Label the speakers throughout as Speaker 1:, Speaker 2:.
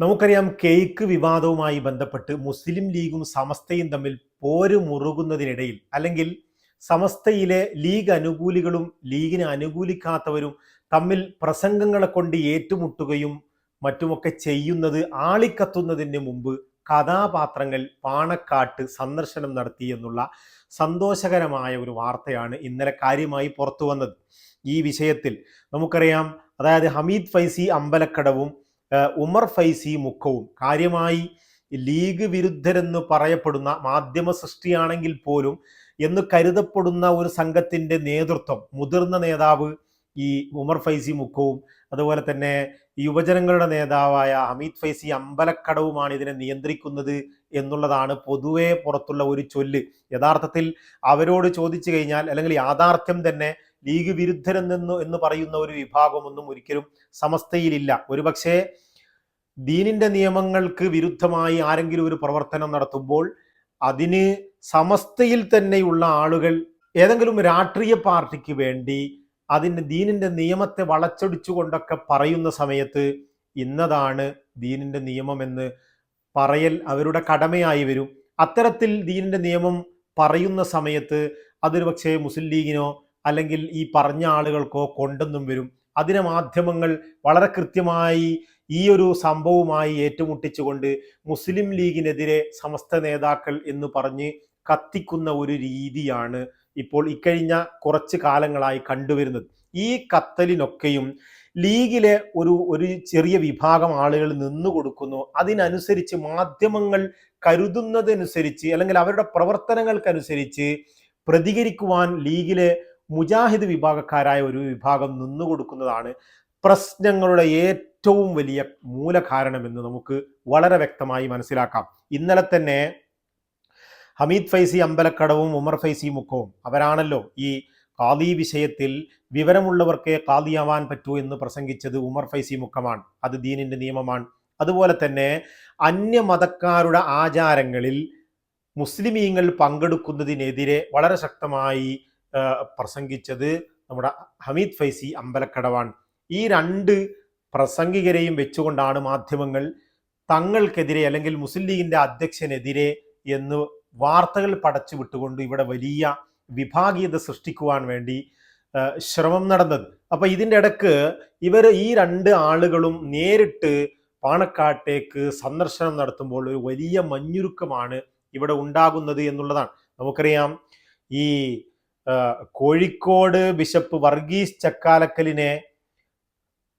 Speaker 1: നമുക്കറിയാം കേക്ക് വിവാദവുമായി ബന്ധപ്പെട്ട് മുസ്ലിം ലീഗും സമസ്തയും തമ്മിൽ പോര് മുറുകുന്നതിനിടയിൽ അല്ലെങ്കിൽ സമസ്തയിലെ ലീഗ് അനുകൂലികളും ലീഗിനെ അനുകൂലിക്കാത്തവരും തമ്മിൽ പ്രസംഗങ്ങളെ കൊണ്ട് ഏറ്റുമുട്ടുകയും മറ്റുമൊക്കെ ചെയ്യുന്നത് ആളിക്കത്തുന്നതിന് മുമ്പ് കഥാപാത്രങ്ങൾ പാണക്കാട്ട് സന്ദർശനം നടത്തി എന്നുള്ള സന്തോഷകരമായ ഒരു വാർത്തയാണ് ഇന്നലെ കാര്യമായി പുറത്തു വന്നത്. ഈ വിഷയത്തിൽ നമുക്കറിയാം അതായത് ഹമീദ് ഫൈസി അമ്പലക്കടവും ഉമർ ഫൈസി മുക്കവും കാര്യമായി ലീഗ് വിരുദ്ധരെന്ന് പറയപ്പെടുന്ന മാധ്യമ സൃഷ്ടിയാണെങ്കിൽ പോലും എന്ന് കരുതപ്പെടുന്ന ഒരു സംഘത്തിന്റെ നേതൃത്വം മുതിർന്ന നേതാവ് ഈ ഉമർ ഫൈസി മുക്കവും അതുപോലെ തന്നെ യുവജനങ്ങളുടെ നേതാവായ അമിത് ഫൈസി അമ്പലക്കടവുമാണ് ഇതിനെ നിയന്ത്രിക്കുന്നത് എന്നുള്ളതാണ് പൊതുവേ പുറത്തുള്ള ഒരു ചൊല്ല്. യഥാർത്ഥത്തിൽ അവരോട് ചോദിച്ചു കഴിഞ്ഞാൽ അല്ലെങ്കിൽ യാഥാർത്ഥ്യം തന്നെ ലീഗ് വിരുദ്ധരെന്നു എന്ന് പറയുന്ന ഒരു വിഭാഗമൊന്നും ഒരിക്കലും സമസ്തയിലില്ല. ഒരുപക്ഷെ ദീനിന്റെ നിയമങ്ങൾക്ക് വിരുദ്ധമായി ആരെങ്കിലും ഒരു പ്രവർത്തനം നടത്തുമ്പോൾ അതിന് സമസ്തയിൽ തന്നെയുള്ള ആളുകൾ ഏതെങ്കിലും രാഷ്ട്രീയ പാർട്ടിക്ക് വേണ്ടി അതിന്റെ ദീനിന്റെ നിയമത്തെ വളച്ചൊടിച്ചുകൊണ്ടൊക്കെ പറയുന്ന സമയത്ത് ഇന്നതാണ് ദീനിന്റെ നിയമമെന്ന് പറയൽ അവരുടെ കടമയായി വരും. അത്തരത്തിൽ ദീനിന്റെ നിയമം പറയുന്ന സമയത്ത് അതൊരു പക്ഷേ മുസ്ലിം ലീഗിനോ അല്ലെങ്കിൽ ഈ പറഞ്ഞ ആളുകൾക്കോ കൊണ്ടെന്നും വരും. അതിനെ മാധ്യമങ്ങൾ വളരെ കൃത്യമായി ഈ ഒരു സംഭവവുമായി ഏറ്റുമുട്ടിച്ചുകൊണ്ട് മുസ്ലിം ലീഗിനെതിരെ സമസ്ത നേതാക്കൾ എന്ന് പറഞ്ഞ് കത്തിക്കുന്ന ഒരു രീതിയാണ് ഇപ്പോൾ ഇക്കഴിഞ്ഞ കുറച്ച് കാലങ്ങളായി കണ്ടുവരുന്നത്. ഈ കത്തലിനൊക്കെയും ലീഗിലെ ഒരു ഒരു ചെറിയ വിഭാഗം ആളുകൾ നിന്നു കൊടുക്കുന്നു. അതിനനുസരിച്ച് മാധ്യമങ്ങൾ കരുതുന്നതനുസരിച്ച് അല്ലെങ്കിൽ അവരുടെ പ്രവർത്തനങ്ങൾക്കനുസരിച്ച് പ്രതികരിക്കുവാൻ ലീഗിലെ മുജാഹിദ് വിഭാഗക്കാരായ ഒരു വിഭാഗം നിന്നുകൊടുക്കുന്നതാണ് പ്രശ്നങ്ങളുടെ ഏറ്റവും വലിയ മൂലകാരണമെന്ന് നമുക്ക് വളരെ വ്യക്തമായി മനസ്സിലാക്കാം. ഇന്നലെ തന്നെ ഹമീദ് ഫൈസി അമ്പലക്കടവും ഉമർ ഫൈസി മുക്കവും അവരാണല്ലോ ഈ ഖാദി വിഷയത്തിൽ വിവരമുള്ളവർക്കേ ഖാദിയാവാൻ പറ്റൂ എന്ന് പ്രസംഗിച്ചത് ഉമർ ഫൈസി മുക്കമാണ്. അത് ദീനിന്റെ നിയമമാണ്. അതുപോലെ തന്നെ അന്യമതക്കാരുടെ ആചാരങ്ങളിൽ മുസ്ലിമീങ്ങൾ പങ്കെടുക്കുന്നതിനെതിരെ വളരെ ശക്തമായി പ്രസംഗിച്ചത് നമ്മുടെ ഹമീദ് ഫൈസി അമ്പലക്കടവാണ്. ഈ രണ്ട് പ്രസംഗികരെയും വെച്ചുകൊണ്ടാണ് മാധ്യമങ്ങൾ തങ്ങൾക്കെതിരെ അല്ലെങ്കിൽ മുസ്ലിം ലീഗിന്റെ അധ്യക്ഷനെതിരെ എന്ന് വാർത്തകൾ പടച്ചു വിട്ടുകൊണ്ട് ഇവിടെ വലിയ വിഭാഗീയത സൃഷ്ടിക്കുവാൻ വേണ്ടി ശ്രമം നടന്നത്. അപ്പൊ ഇതിന്റെ ഇടയ്ക്ക് ഇവർ ഈ രണ്ട് ആളുകളും നേരിട്ട് പാണക്കാട്ടേക്ക് സന്ദർശനം നടത്തുമ്പോൾ ഒരു വലിയ മഞ്ഞുരുക്കമാണ് ഇവിടെ ഉണ്ടാകുന്നത് എന്നുള്ളതാണ്. നമുക്കറിയാം ഈ കോഴിക്കോട് ബിഷപ്പ് വർഗീസ് ചക്കാലക്കലിനെ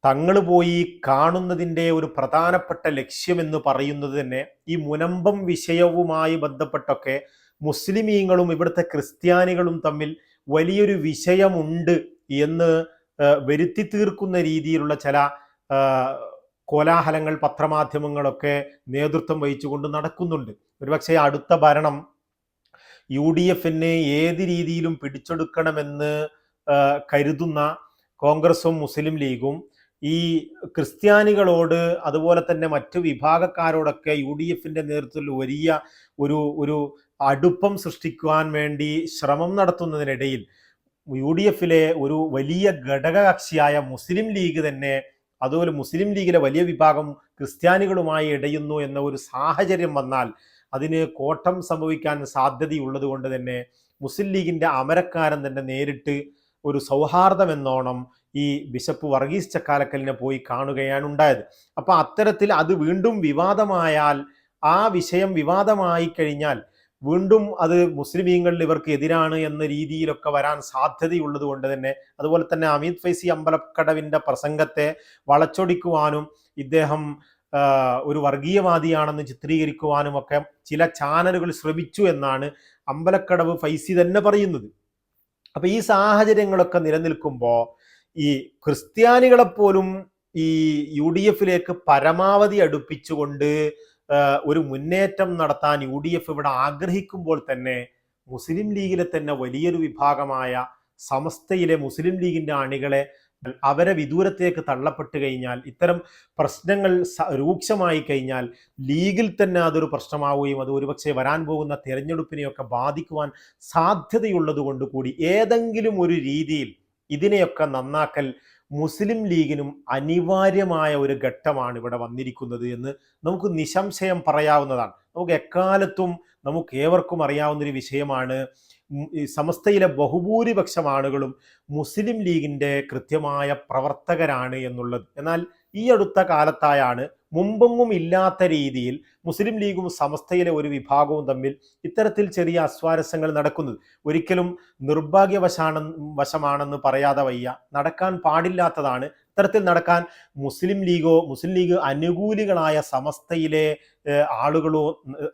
Speaker 1: തങ്ങൾ പോയി കാണുന്നതിന്റെ ഒരു പ്രധാനപ്പെട്ട ലക്ഷ്യമെന്ന് പറയുന്നത് തന്നെ ഈ മുനമ്പം വിഷയവുമായി ബന്ധപ്പെട്ടൊക്കെ മുസ്ലിമീങ്ങളും ഇവിടുത്തെ ക്രിസ്ത്യാനികളും തമ്മിൽ വലിയൊരു വിഷയമുണ്ട് എന്ന് വരുത്തി തീർക്കുന്ന രീതിയിലുള്ള ചില കോലാഹലങ്ങൾ പത്രമാധ്യമങ്ങളൊക്കെ നേതൃത്വം വഹിച്ചുകൊണ്ട് നടക്കുന്നുണ്ട്. ഒരുപക്ഷെ അടുത്ത ഭരണം യു ഡി എഫിനെ ഏത് രീതിയിലും പിടിച്ചെടുക്കണമെന്ന് കരുതുന്ന കോൺഗ്രസും മുസ്ലിം ലീഗും ഈ ക്രിസ്ത്യാനികളോട് അതുപോലെ തന്നെ മറ്റു വിഭാഗക്കാരോടൊക്കെ യു ഡി എഫിന്റെ നേതൃത്വത്തിൽ വലിയ ഒരു ഒരു അടുപ്പം സൃഷ്ടിക്കുവാൻ വേണ്ടി ശ്രമം നടത്തുന്നതിനിടയിൽ യു ഡി എഫിലെ ഒരു വലിയ ഘടകകക്ഷിയായ മുസ്ലിം ലീഗ് തന്നെ അതുപോലെ മുസ്ലിം ലീഗിലെ വലിയ വിഭാഗം ക്രിസ്ത്യാനികളുമായി ഇടയുന്നു എന്ന ഒരു സാഹചര്യം വന്നാൽ അതിന് കോട്ടം സംഭവിക്കാൻ സാധ്യതയുള്ളത് കൊണ്ട് തന്നെ മുസ്ലിം ലീഗിന്റെ അമരക്കാരൻ തന്നെ നേരിട്ട് ഒരു സൗഹാർദ്ദം എന്നോണം ഈ ബിഷപ്പ് വർഗീസ് ചക്കാലക്കലിനെ പോയി കാണുകയാണ് ഉണ്ടായത്. അപ്പൊ അത്തരത്തിൽ അത് വീണ്ടും വിവാദമായാൽ ആ വിഷയം വിവാദമായി കഴിഞ്ഞാൽ വീണ്ടും അത് മുസ്ലിമീങ്ങളിൽ ഇവർക്ക് എതിരാണ് എന്ന രീതിയിലൊക്കെ വരാൻ സാധ്യതയുള്ളത് കൊണ്ട് തന്നെ അതുപോലെ തന്നെ അമീദ് ഫൈസി അമ്പലക്കടവിന്റെ പ്രസംഗത്തെ വളച്ചൊടിക്കുവാനും ഇദ്ദേഹം ഒരു വർഗീയവാദിയാണെന്ന് ചിത്രീകരിക്കുവാനും ഒക്കെ ചില ചാനലുകൾ ശ്രമിച്ചു എന്നാണ് അമ്പലക്കടവ് ഫൈസി തന്നെ പറയുന്നത്. അപ്പൊ ഈ സാഹചര്യങ്ങളൊക്കെ നിലനിൽക്കുമ്പോൾ ഈ ക്രിസ്ത്യാനികളെപ്പോലും ഈ യു ഡി എഫിലേക്ക് പരമാവധി അടുപ്പിച്ചുകൊണ്ട് ഒരു മുന്നേറ്റം നടത്താൻ യു ഡി എഫ് ഇവിടെ ആഗ്രഹിക്കുമ്പോൾ തന്നെ മുസ്ലിം ലീഗിലെ തന്നെ വലിയൊരു വിഭാഗമായ സമസ്തയിലെ മുസ്ലിം ലീഗിന്റെ അണികളെ അവരെ വിദൂരത്തേക്ക് തള്ളപ്പെട്ട് കഴിഞ്ഞാൽ ഇത്തരം പ്രശ്നങ്ങൾ രൂക്ഷമായി കഴിഞ്ഞാൽ ലീഗിൽ തന്നെ അതൊരു പ്രശ്നമാവുകയും അത് ഒരുപക്ഷെ വരാൻ പോകുന്ന തെരഞ്ഞെടുപ്പിനെയൊക്കെ ബാധിക്കുവാൻ സാധ്യതയുള്ളത് കൊണ്ട് കൂടി ഏതെങ്കിലും ഒരു രീതിയിൽ ഇതിനെയൊക്കെ നന്നാക്കൽ മുസ്ലിം ലീഗിനും അനിവാര്യമായ ഒരു ഘട്ടമാണ് ഇവിടെ വന്നിരിക്കുന്നത് എന്ന് നമുക്ക് നിസംശയം പറയാവുന്നതാണ്. നമുക്ക് എക്കാലത്തും നമുക്ക് ഏവർക്കും അറിയാവുന്നൊരു വിഷയമാണ് സമസ്തയിലെ ബഹുഭൂരിപക്ഷം ആളുകളും മുസ്ലിം ലീഗിന്റെ കൃത്യമായ പ്രവർത്തകരാണ് എന്നുള്ളത്. എന്നാൽ ഈ അടുത്ത കാലത്തായാണ് മുമ്പൊന്നും ഇല്ലാത്ത രീതിയിൽ മുസ്ലിം ലീഗും സമസ്തയിലെ ഒരു വിഭാഗവും തമ്മിൽ ഇത്തരത്തിൽ ചെറിയ അസ്വാരസ്യങ്ങൾ നടക്കുന്നത്. ഒരിക്കലും നിർഭാഗ്യവശാണ് വശമാണെന്ന് പറയാതെ വയ്യ. നടക്കാൻ പാടില്ലാത്തതാണ്. ഇത്തരത്തിൽ നടക്കാൻ മുസ്ലിം ലീഗോ മുസ്ലിം ലീഗ് അനുകൂലികളായ സമസ്തയിലെ ആളുകളോ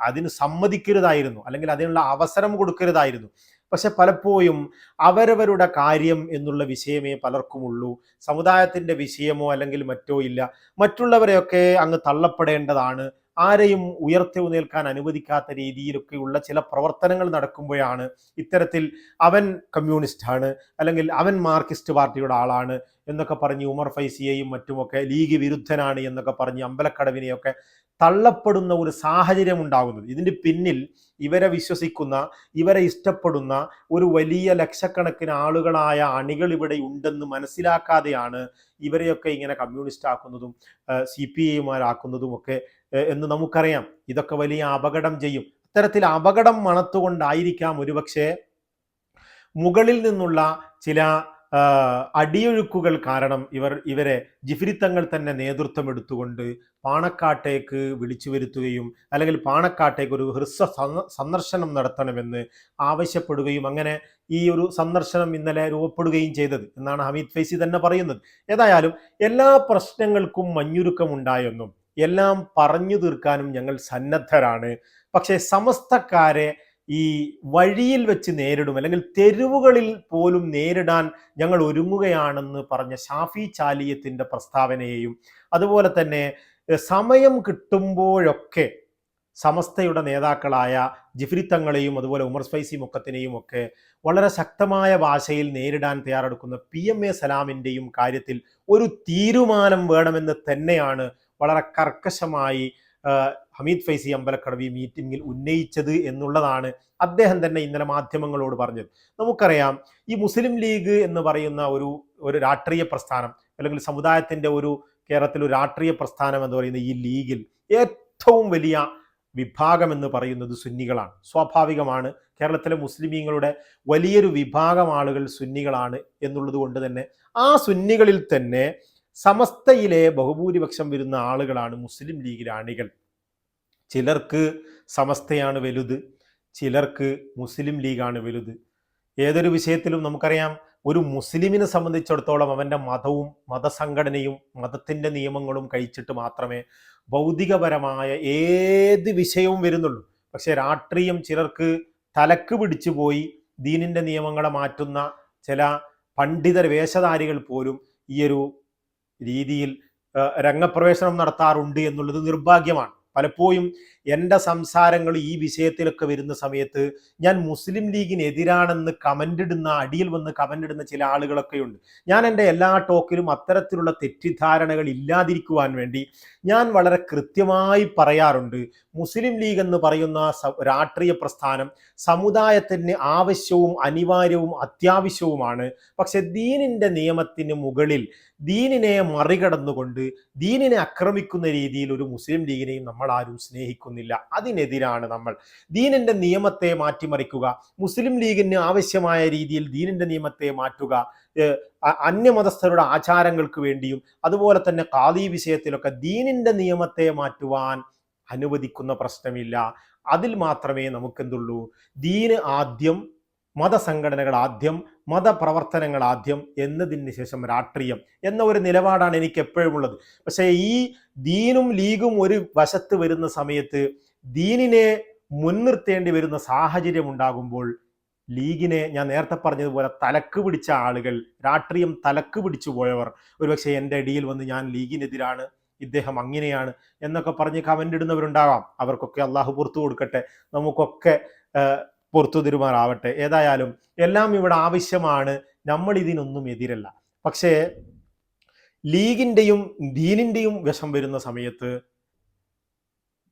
Speaker 1: അതിന് സമ്മതിക്കരുതായിരുന്നു. അല്ലെങ്കിൽ അതിനുള്ള അവസരം കൊടുക്കരുതായിരുന്നു. പക്ഷെ പലപ്പോഴും അവരവരുടെ കാര്യം എന്നുള്ള വിഷയമേ പലർക്കുമുള്ളൂ. സമുദായത്തിന്റെ വിഷയമോ അല്ലെങ്കിൽ മറ്റോ ഇല്ല. മറ്റുള്ളവരെയൊക്കെ അങ്ങ് തള്ളപ്പെടേണ്ടതാണ്. ആരെയും ഉയർത്തെഴുന്നേൽക്കാൻ അനുവദിക്കാത്ത രീതിയിലൊക്കെയുള്ള ചില പ്രവർത്തനങ്ങൾ നടക്കുമ്പോഴാണ് ഇത്തരത്തിൽ അവൻ കമ്മ്യൂണിസ്റ്റ് ആണ് അല്ലെങ്കിൽ അവൻ മാർക്സിസ്റ്റ് പാർട്ടിയുടെ ആളാണ് എന്നൊക്കെ പറഞ്ഞ് ഉമർ ഫൈസിയെയും മറ്റുമൊക്കെ ലീഗ് വിരുദ്ധനാണ് എന്നൊക്കെ പറഞ്ഞ് അമ്പലക്കടവിനെയൊക്കെ തള്ളപ്പെടുന്ന ഒരു സാഹചര്യം ഉണ്ടാകുന്നത്. ഇതിന്റെ പിന്നിൽ ഇവരെ വിശ്വസിക്കുന്ന ഇവരെ ഇഷ്ടപ്പെടുന്ന ഒരു വലിയ ലക്ഷക്കണക്കിന് ആളുകളായ അണികൾ ഇവിടെ ഉണ്ടെന്ന് മനസ്സിലാക്കാതെയാണ് ഇവരെയൊക്കെ ഇങ്ങനെ കമ്മ്യൂണിസ്റ്റ് ആക്കുന്നതും സി പി ഐമാരാക്കുന്നതും ഒക്കെ എന്ന് നമുക്കറിയാം. ഇതൊക്കെ വലിയ അപകടം ചെയ്യും. ഇത്തരത്തിൽ അപകടം മണത്തുകൊണ്ടായിരിക്കാം ഒരുപക്ഷെ മുകളിൽ നിന്നുള്ള ചില അടിയൊഴുക്കുകൾ കാരണം ഇവർ ഇവരെ ജിഫിരിത്തങ്ങൾ തന്നെ നേതൃത്വം എടുത്തുകൊണ്ട് പാണക്കാട്ടേക്ക് വിളിച്ചു വരുത്തുകയും അല്ലെങ്കിൽ പാണക്കാട്ടേക്ക് ഒരു ഹ്രസ്വ സന്ദർശനം നടത്തണമെന്ന് ആവശ്യപ്പെടുകയും അങ്ങനെ ഈ ഒരു സന്ദർശനം ഇന്നലെ രൂപപ്പെടുകയും ചെയ്തത് എന്നാണ് ഹമീദ് ഫൈസി തന്നെ പറയുന്നത്. ഏതായാലും എല്ലാ പ്രശ്നങ്ങൾക്കും മഞ്ഞുരുക്കം ഉണ്ടായെന്നും എല്ലാം പറഞ്ഞു തീർക്കാനും ഞങ്ങൾ സന്നദ്ധരാണ്. പക്ഷേ സമസ്തക്കാരെ ഈ വഴിയിൽ വെച്ച് നേരിടും അല്ലെങ്കിൽ തെരുവുകളിൽ പോലും നേരിടാൻ ഞങ്ങൾ ഒരുങ്ങുകയാണെന്ന് പറഞ്ഞ ഷാഫി ചാലിയത്തിന്റെ പ്രസ്താവനയെയും അതുപോലെ തന്നെ സമയം കിട്ടുമ്പോഴൊക്കെ സമസ്തയുടെ നേതാക്കളായ ജിഫ്രി തങ്ങളെയും അതുപോലെ ഉമർ സ്പൈസി മുക്കത്തിനെയും ഒക്കെ വളരെ ശക്തമായ ഭാഷയിൽ നേരിടാൻ തയ്യാറെടുക്കുന്ന പി എം എ സലാമിന്റെയും കാര്യത്തിൽ ഒരു തീരുമാനം വേണമെന്ന് തന്നെയാണ് വളരെ കർക്കശമായി ഹമീദ് ഫൈസി അമ്പലക്കടവി മീറ്റിംഗിൽ ഉന്നയിച്ചത് എന്നുള്ളതാണ് അദ്ദേഹം തന്നെ ഇന്നലെ മാധ്യമങ്ങളോട് പറഞ്ഞത്. നമുക്കറിയാം ഈ മുസ്ലിം ലീഗ് എന്ന് പറയുന്ന ഒരു ഒരു രാഷ്ട്രീയ പ്രസ്ഥാനം അല്ലെങ്കിൽ സമുദായത്തിന്റെ ഒരു കേരളത്തിൽ ഒരു രാഷ്ട്രീയ പ്രസ്ഥാനം എന്ന് പറയുന്ന ഈ ലീഗിൽ ഏറ്റവും വലിയ വിഭാഗം എന്ന് പറയുന്നത് സുന്നികളാണ്. സ്വാഭാവികമാണ് കേരളത്തിലെ മുസ്ലിമീങ്ങളുടെ വലിയൊരു വിഭാഗം ആളുകൾ സുന്നികളാണ് എന്നുള്ളത് കൊണ്ട് തന്നെ ആ സുന്നികളിൽ തന്നെ സമസ്തയിലെ ബഹുഭൂരിപക്ഷം വരുന്ന ആളുകളാണ് മുസ്ലിം ലീഗിലെ അണികൾ. ചിലർക്ക് സമസ്തയാണ് വലുത് ചിലർക്ക് മുസ്ലിം ലീഗാണ് വലുത്. ഏതൊരു വിഷയത്തിലും നമുക്കറിയാം ഒരു മുസ്ലിമിനെ സംബന്ധിച്ചിടത്തോളം അവന്റെ മതവും മതസംഘടനയും മതത്തിന്റെ നിയമങ്ങളും കഴിച്ചിട്ട് മാത്രമേ ഭൗതികപരമായ ഏത് വിഷയവും വരുന്നുള്ളൂ. പക്ഷേ രാഷ്ട്രീയം ചിലർക്ക് തലക്ക് പിടിച്ചു പോയി ദീനിന്റെ നിയമങ്ങളെ മാറ്റുന്ന ചില പണ്ഡിതർ വേഷധാരികൾ പോലും ഈ ഒരു രീതിയിൽ രംഗപ്രവേശനം നടത്താറുണ്ട് എന്നുള്ളത് നിർഭാഗ്യമാണ്. പലപ്പോഴും എന്റെ സംസാരങ്ങൾ ഈ വിഷയത്തിലൊക്കെ വരുന്ന സമയത്ത് ഞാൻ മുസ്ലിം ലീഗിനെതിരാണെന്ന് കമന്റ് ഇടുന്ന അടിയിൽ വന്ന് കമന്റ് ഇടുന്ന ചില ആളുകളൊക്കെ ഉണ്ട്. ഞാൻ എന്റെ എല്ലാ ടോക്കിലും അത്തരത്തിലുള്ള തെറ്റിദ്ധാരണകൾ ഇല്ലാതിരിക്കുവാൻ വേണ്ടി ഞാൻ വളരെ കൃത്യമായി പറയാറുണ്ട്. മുസ്ലിം ലീഗ് എന്ന് പറയുന്ന രാഷ്ട്രീയ പ്രസ്ഥാനം സമുദായത്തിന് ആവശ്യവും അനിവാര്യവും അത്യാവശ്യവുമാണ്. പക്ഷെ ദീനിന്റെ നിയമത്തിന് മുകളിൽ ദീനിനെ മറികടന്നുകൊണ്ട് ദീനിനെ ആക്രമിക്കുന്ന രീതിയിൽ ഒരു മുസ്ലിം ലീഗിനെയും നമ്മൾ ആരും സ്നേഹിക്കുന്നില്ല. അതിനെതിരാണ് നമ്മൾ. ദീനിന്റെ നിയമത്തെ മാറ്റിമറിക്കുക മുസ്ലിം ലീഗിന് ആവശ്യമായ രീതിയിൽ ദീനിന്റെ നിയമത്തെ മാറ്റുക അന്യമതസ്ഥരുടെ ആചാരങ്ങൾക്ക് വേണ്ടിയും അതുപോലെ തന്നെ കാതി വിഷയത്തിലൊക്കെ ദീനിന്റെ നിയമത്തെ മാറ്റുവാൻ അനുവദിക്കുന്ന പ്രശ്നമില്ല. അതിൽ മാത്രമേ നമുക്കെന്തുള്ളൂ? ദീന് ആദ്യം മതസംഘടനകൾ ആദ്യം മതപ്രവർത്തനങ്ങൾ ആദ്യം എന്നതിന് ശേഷം രാഷ്ട്രീയം എന്ന ഒരു നിലപാടാണ് എനിക്ക് എപ്പോഴും ഉള്ളത്. പക്ഷേ ഈ ദീനും ലീഗും ഒരു വശത്ത് വരുന്ന സമയത്ത് ദീനിനെ മുൻനിർത്തേണ്ടി വരുന്ന സാഹചര്യം ഉണ്ടാകുമ്പോൾ ലീഗിനെ ഞാൻ നേരത്തെ പറഞ്ഞതുപോലെ തലക്ക് പിടിച്ച ആളുകൾ രാഷ്ട്രീയം തലക്ക് പിടിച്ചു പോയവർ ഒരുപക്ഷെ എന്റെ ഇടയിൽ വന്ന് ഞാൻ ലീഗിനെതിരാണ് ഇദ്ദേഹം അങ്ങനെയാണ് എന്നൊക്കെ പറഞ്ഞ് കമന്റ് ഇടുന്നവരുണ്ടാവാം. അവർക്കൊക്കെ അള്ളാഹു പുറത്തു കൊടുക്കട്ടെ. നമുക്കൊക്കെ പുറത്തു തരുമാറാവട്ടെ ഏതായാലും എല്ലാം ഇവിടെ ആവശ്യമാണ്. നമ്മൾ ഇതിനൊന്നും എതിരല്ല. പക്ഷേ ലീഗിന്റെയും ദീനിന്റെയും വിഷം വരുന്ന സമയത്ത്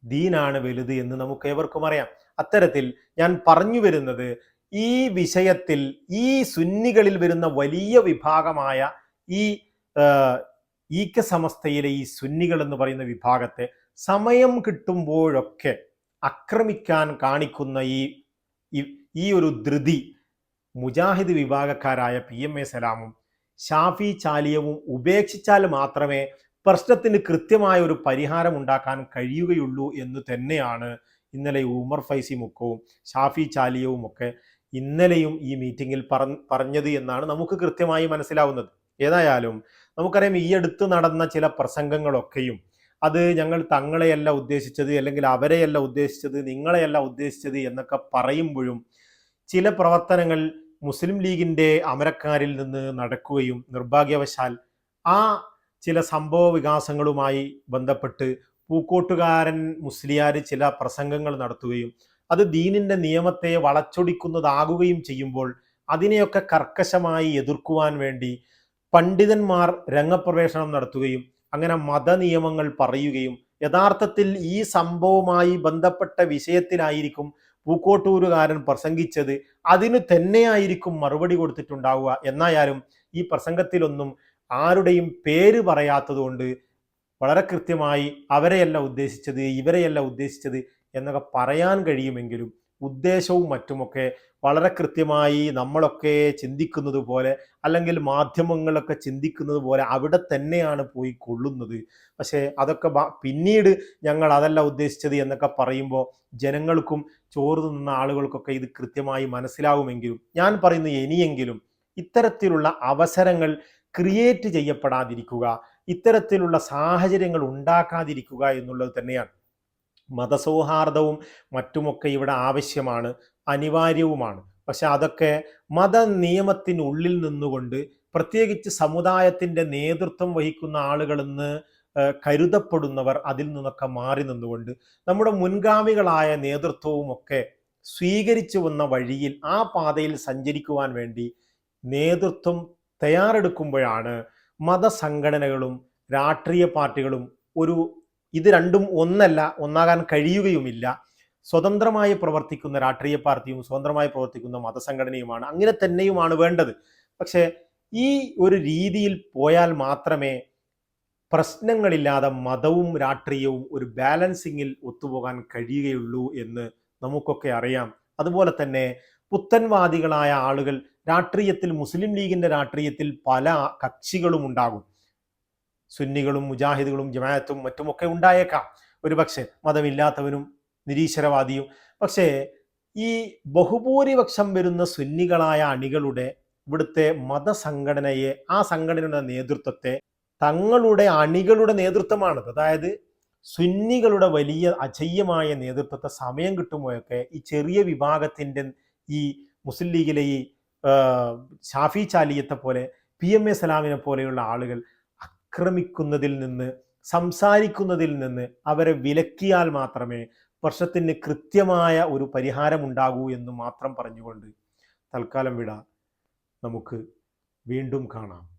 Speaker 1: ദീനാണ് വലുത് എന്ന് നമുക്ക് ഏവർക്കും അറിയാം. അത്തരത്തിൽ ഞാൻ പറഞ്ഞു വരുന്നത് ഈ വിഷയത്തിൽ ഈ സുന്നികളിൽ വരുന്ന വലിയ വിഭാഗമായ ഈ ഈക്ക സമസ്തയിലെ ഈ സുന്നികൾ എന്ന് പറയുന്ന വിഭാഗത്തെ സമയം കിട്ടുമ്പോഴൊക്കെ ആക്രമിക്കാൻ കാണിക്കുന്ന ഈ ഈ- ഒരു ധൃതി മുജാഹിദ് വിഭാഗക്കാരായ പി എം എ സലാമും ഷാഫി ചാലിയവും ഉപേക്ഷിച്ചാൽ മാത്രമേ പ്രശ്നത്തിന് കൃത്യമായ ഒരു പരിഹാരം ഉണ്ടാക്കാൻ കഴിയുകയുള്ളൂ എന്ന് തന്നെയാണ് ഇന്നലെ ഉമർ ഫൈസി മുക്കവും ഷാഫി ചാലിയവും ഒക്കെ ഇന്നലെയും ഈ മീറ്റിങ്ങിൽ പറ- പറഞ്ഞത് എന്നാണ് നമുക്ക് കൃത്യമായി മനസ്സിലാവുന്നത്. ഏതായാലും നമുക്കറിയാം ഈ അടുത്ത് നടന്ന ചില പ്രസംഗങ്ങളൊക്കെയും അത് ഞങ്ങൾ തങ്ങളെയല്ല ഉദ്ദേശിച്ചത് അല്ലെങ്കിൽ അവരെയല്ല ഉദ്ദേശിച്ചത് നിങ്ങളെയല്ല ഉദ്ദേശിച്ചത് എന്നൊക്കെ പറയുമ്പോഴും ചില പ്രവർത്തനങ്ങൾ മുസ്ലിം ലീഗിന്റെ അമരക്കാരിൽ നിന്ന് നടക്കുകയും നിർഭാഗ്യവശാൽ ആ ചില സംഭവ വികാസങ്ങളുമായി ബന്ധപ്പെട്ട് പൂക്കോട്ടുകാരൻ മുസ്ലിയാർ ചില പ്രസംഗങ്ങൾ നടത്തുകയും അത് ദീനിന്റെ നിയമത്തെ വളച്ചൊടിക്കുന്നതാകുകയും ചെയ്യുമ്പോൾ അതിനെയൊക്കെ കർക്കശമായി എതിർക്കുവാൻ വേണ്ടി പണ്ഡിതന്മാർ രംഗപ്രവേശനം നടത്തുകയും അങ്ങനെ മതനിയമങ്ങൾ പറയുകയും യഥാർത്ഥത്തിൽ ഈ സംഭവവുമായി ബന്ധപ്പെട്ട വിഷയത്തിലായിരിക്കും പൂക്കോട്ടൂരുകാരൻ പ്രസംഗിച്ചത്. അതിനു തന്നെയായിരിക്കും മറുപടി കൊടുത്തിട്ടുണ്ടാവുക. എന്നായാലും ഈ പ്രസംഗത്തിലൊന്നും ആരുടെയും പേര് പറയാത്തതുകൊണ്ട് വളരെ കൃത്യമായി അവരെയല്ല ഉദ്ദേശിച്ചത് ഇവരെയല്ല ഉദ്ദേശിച്ചത് എന്നൊക്കെ പറയാൻ കഴിയുമെങ്കിലും ഉദ്ദേശവും മറ്റുമൊക്കെ വളരെ കൃത്യമായി നമ്മളൊക്കെ ചിന്തിക്കുന്നത് പോലെ അല്ലെങ്കിൽ മാധ്യമങ്ങളൊക്കെ ചിന്തിക്കുന്നത് പോലെ അവിടെ തന്നെയാണ് പോയി കൊള്ളുന്നത്. പക്ഷേ അതൊക്കെ പിന്നീട് ഞങ്ങൾ അതല്ല ഉദ്ദേശിച്ചത് എന്നൊക്കെ പറയുമ്പോൾ ജനങ്ങൾക്കും ചോറ് തിന്നുന്ന ആളുകൾക്കൊക്കെ ഇത് കൃത്യമായി മനസ്സിലാവുമെങ്കിലും ഞാൻ പറയുന്നു ഇനിയെങ്കിലും ഇത്തരത്തിലുള്ള അവസരങ്ങൾ ക്രിയേറ്റ് ചെയ്യപ്പെടാതിരിക്കുക ഇത്തരത്തിലുള്ള സാഹചര്യങ്ങൾ ഉണ്ടാക്കാതിരിക്കുക എന്നുള്ളത് തന്നെയാണ്. മതസൗഹാർദ്ദവും മറ്റുമൊക്കെ ഇവിടെ ആവശ്യമാണ് അനിവാര്യവുമാണ്. പക്ഷെ അതൊക്കെ മത നിയമത്തിനുള്ളിൽ നിന്നുകൊണ്ട് പ്രത്യേകിച്ച് സമുദായത്തിന്റെ നേതൃത്വം വഹിക്കുന്ന ആളുകളെന്ന് കരുതപ്പെടുന്നവർ അതിൽ നിന്നൊക്കെ മാറി നിന്നുകൊണ്ട് നമ്മുടെ മുൻഗാമികളായ നേതൃത്വവും ഒക്കെ സ്വീകരിച്ചു വന്ന വഴിയിൽ ആ പാതയിൽ സഞ്ചരിക്കുവാൻ വേണ്ടി നേതൃത്വം തയ്യാറെടുക്കുമ്പോഴാണ് മതസംഘടനകളും രാഷ്ട്രീയ പാർട്ടികളും ഒരു ഇത് രണ്ടും ഒന്നല്ല ഒന്നാകാൻ കഴിയുകയുമില്ല. സ്വതന്ത്രമായി പ്രവർത്തിക്കുന്ന രാഷ്ട്രീയ പാർട്ടിയും സ്വതന്ത്രമായി പ്രവർത്തിക്കുന്ന മതസംഘടനയുമാണ് അങ്ങനെ തന്നെയുമാണ് വേണ്ടത്. പക്ഷേ ഈ ഒരു രീതിയിൽ പോയാൽ മാത്രമേ പ്രശ്നങ്ങളില്ലാതെ മതവും രാഷ്ട്രീയവും ഒരു ബാലൻസിങ്ങിൽ ഒത്തുപോകാൻ കഴിയുകയുള്ളൂ എന്ന് നമുക്കൊക്കെ അറിയാം. അതുപോലെ തന്നെ പുത്തൻവാദികളായ ആളുകൾ രാഷ്ട്രീയത്തിൽ മുസ്ലിം ലീഗിന്റെ രാഷ്ട്രീയത്തിൽ പല കക്ഷികളും ഉണ്ടാകും സുന്നികളും മുജാഹിദുകളും ജമാഅത്തും മറ്റുമൊക്കെ ഉണ്ടായേക്കാം. ഒരു പക്ഷേ മതമില്ലാത്തവനും നിരീശ്വരവാദിയും. പക്ഷേ ഈ ബഹുഭൂരിപക്ഷം വരുന്ന സുന്നികളായ അണികളുടെ ഇവിടുത്തെ മതസംഘടനയെ ആ സംഘടനയുടെ നേതൃത്വത്തെ തങ്ങളുടെ അണികളുടെ നേതൃത്വമാണത്. അതായത് സുന്നികളുടെ വലിയ അജയ്യമായ നേതൃത്വത്തെ സമയം കിട്ടുമ്പോഴൊക്കെ ഈ ചെറിയ വിഭാഗത്തിന്റെ ഈ മുസ്ലിം ലീഗിലെ ഈ ഷാഫി ചാലിയത്തെ പോലെ പി എം എ സലാമിനെ പോലെയുള്ള ആളുകൾ ആക്രമിക്കുന്നതിൽ നിന്ന് സംസാരിക്കുന്നതിൽ നിന്ന് അവരെ വിലക്കിയാൽ മാത്രമേ പ്രശ്നത്തിന് കൃത്യമായ ഒരു പരിഹാരമുണ്ടാകൂ എന്ന് മാത്രം പറഞ്ഞുകൊണ്ട് തൽക്കാലം വിട. നമുക്ക് വീണ്ടും കാണാം.